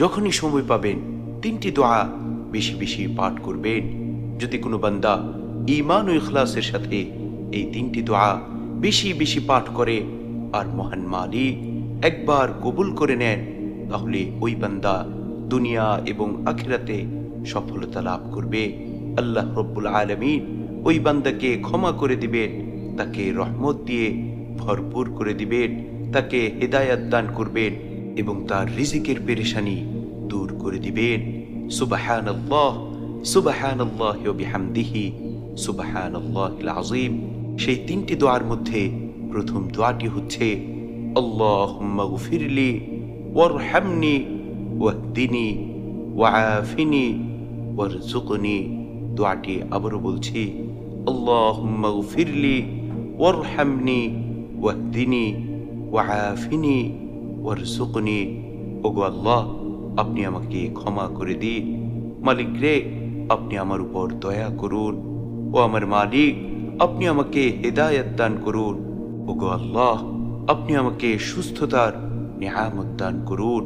যখনই সময় পাবেন, তিনটি দোয়া বেশি বেশি পাঠ করবেন। যদি কোনো বান্দা ইমান ও ইখলাসের সাথে এই তিনটি দোয়া বেশি বেশি পাঠ করে আর মহান মালিক একবার কবুল করে নেন, তাহলে ওই বান্দা দুনিয়া এবং আখিরাতে সফলতা লাভ করবে। আল্লাহ রব্বুল আলমিন ওই বান্দাকে ক্ষমা করে দিবেন, তাকে রহমত দিয়ে ভরপুর করে দিবেন, তাকে হেদায়াত দান করবেন। এবং তার রিজিকের পেরেশানি দূর করে দিবেন। সুবাহান আল্লাহ সুবাহান আল্লাহ বিহামদিহি সুবাহান আল্লাহ আজিম সেই তিনটি দোয়ার মধ্যে প্রথম দোয়াটি হচ্ছে আল্লাহ ফিরলি ওয়ারহামনি ওয়াহদিনী ওয়াফিনী ওয়ারজুকনি দোয়াটি আবারও বলছি, আল্লাহুম্মা গফিরলি ওয়ারহামনি ওয়াহদিনী ওয়াফিনী ওয়ারজুকনি ওগো আল্লাহ, আপনি আমাকে ক্ষমা করে দিন। মালিক রে, আপনি আমার উপর দয়া করুন। ও আমার মালিক, আপনি আমাকে হেদায়ত দান করুন। ওগো আল্লাহ, আপনি আমাকে সুস্থতার নিয়ামত দান করুন।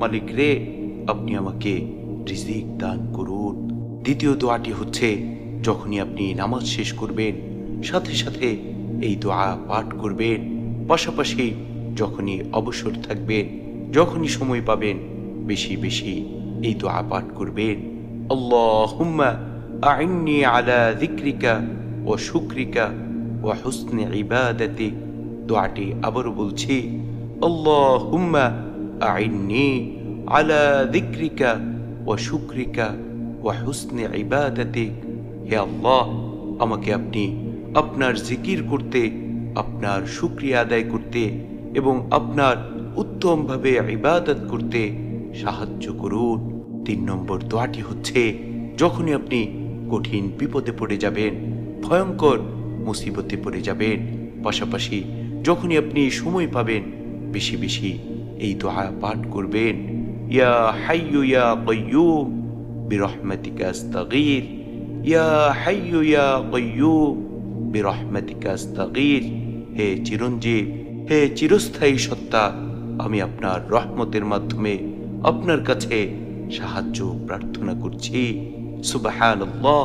মালিক রে, আপনি আমাকে রিজিক দান করুন। দ্বিতীয় দোয়াটি হচ্ছে, যখনই আপনি নামাজ শেষ করবেন, সাথে সাথে এই দোয়া পাঠ করবেন। পাশাপাশি যখনই অবসর থাকবেন, যখনই সময় পাবেন, বেশি বেশি এই দোয়া পাঠ করবেন। আল্লাহুম্মা আইন্নি আলা যিকরিকা ও শুক্রিকা ও হুসনে ইবাদাতিক দোয়াটি আবারও বলছি, আল্লাহুম্মা আইন্নি আলা যিকরিকা ও শুক্রিকা ও হুসনে ইবাদাতিক হে আল্লাহ, আমাকে আপনি আপনার জিকির করতে, আপনার শুক্রিয়া আদায় করতে এবং আপনার উত্তমভাবে ইবাদত করতে সাহায্য করুন। তিন নম্বর দোয়াটি হচ্ছে, যখনই আপনি কঠিন বিপদে পড়ে যাবেন, ভয়ঙ্কর মুসিবতে পড়ে যাবেন, পাশাপাশি যখনই আপনি সময় পাবেন, বেশি বেশি এই দোয়া পাঠ করবেন। ইয়া হাইয়ু ইয়া কয়্যুম বিরহমাতিকা আস্তাগীর। ইয়া হাইয়ু ইয়া কয়্যুম বিরহমাতিকা আস্তাগীর। হে চিরঞ্জীব হে চিরস্থায়ী সত্তা, আমি আপনার রহমতের মাধ্যমে আপনার কাছে সাহায্য প্রার্থনা করছি। সুবাহান আল্লাহ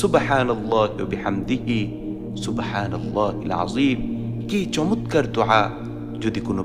সুবাহান কি চমৎকার তোহা যদি কোনো